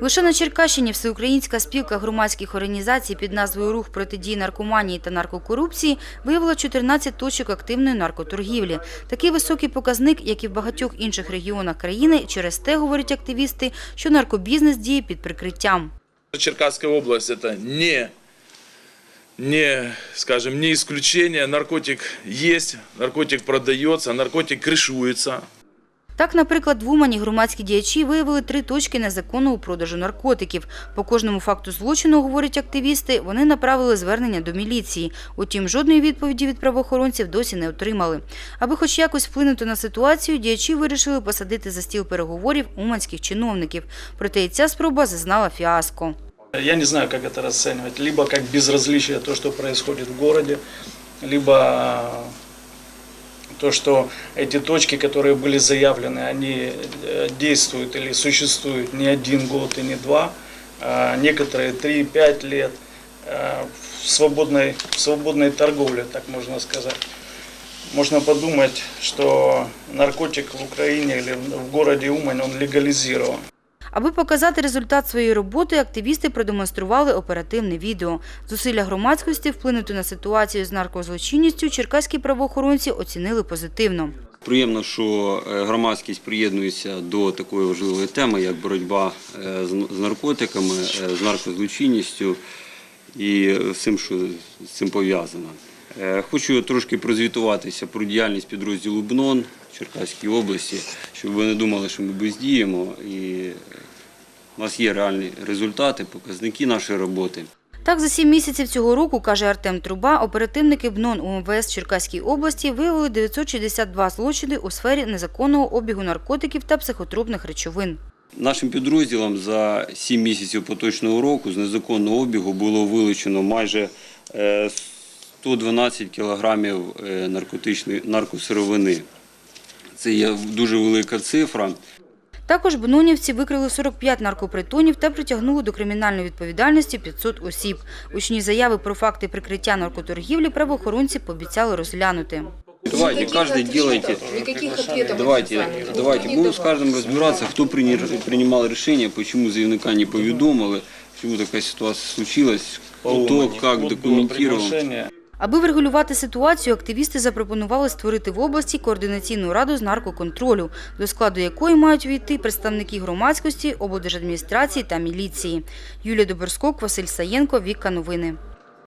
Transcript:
Лише на Черкащині Всеукраїнська спілка громадських організацій під назвою Рух протидії наркоманії та наркокорупції виявила 14 точок активної наркоторгівлі. Такий високий показник, як і в багатьох інших регіонах країни, через те, говорять активісти, що наркобізнес діє під прикриттям. Черкасская область это не, скажем, не исключение. Наркотик есть, наркотик продается, наркотик крышуется. Так, наприклад, в Умані громадські діячі виявили три точки незаконного продажу наркотиків. По кожному факту злочину, говорять активісти, вони направили звернення до міліції. Утім, жодної відповіді від правоохоронців досі не отримали. Аби хоч якось вплинути на ситуацію, діячі вирішили посадити за стіл переговорів уманських чиновників. Проте і ця спроба зазнала фіаско. Я не знаю, как это расценивать. Либо как безразличие то, что происходит в городе, либо то, что эти точки, которые были заявлены, они э, действуют или существуют не один год и не два, а некоторые 3-5 лет э, в свободной, в свободной торговле, так можно сказать. Можно подумать, что наркотик в Украине или в городе Умань, он легализирован. Аби показати результат своєї роботи, активісти продемонстрували оперативне відео. Зусилля громадськості вплинути на ситуацію з наркозлочинністю черкаські правоохоронці оцінили позитивно. Приємно, що е, громадськість приєднується до такої важливої теми, як боротьба е, з наркотиками, е, з наркозлочинністю і всім, що з цим пов'язано. Е, Хочу трошки прозвітуватися про діяльність підрозділу БНОН в Черкаській області, щоб ви не думали, що ми бездіємо. І е, у нас є реальні результати, показники нашої роботи. Так, за сім місяців цього року, каже Артем Труба, оперативники БНОН УМВС Черкаській області виявили 962 злочини у сфері незаконного обігу наркотиків та психотропних речовин. Нашим підрозділам за 7 місяців поточного року з незаконного обігу було вилучено майже е, 112 кілограмів е, наркотичної наркосировини. Це є дуже велика цифра. Також бнонівці викрили 45 наркопритонів та притягнули до кримінальної відповідальності 500 осіб. Учні заяви про факти прикриття наркоторгівлі правоохоронці пообіцяли розглянути. Давайте, каждый делайте. Никаких ответов Давайте, официальных. давайте, будем с каждым разбираться, кто приня- принимал решение, почему заявника не поведомили, почему такая ситуация случилась, кто Умани. как Вот было документировал. Аби врегулювати ситуацію, активісти запропонували створити в області координаційну раду з наркоконтролю, до складу якої мають увійти представники громадськості, облдержадміністрації та міліції. Юлія Доборскок, Василь Саєнко, Віка Новини.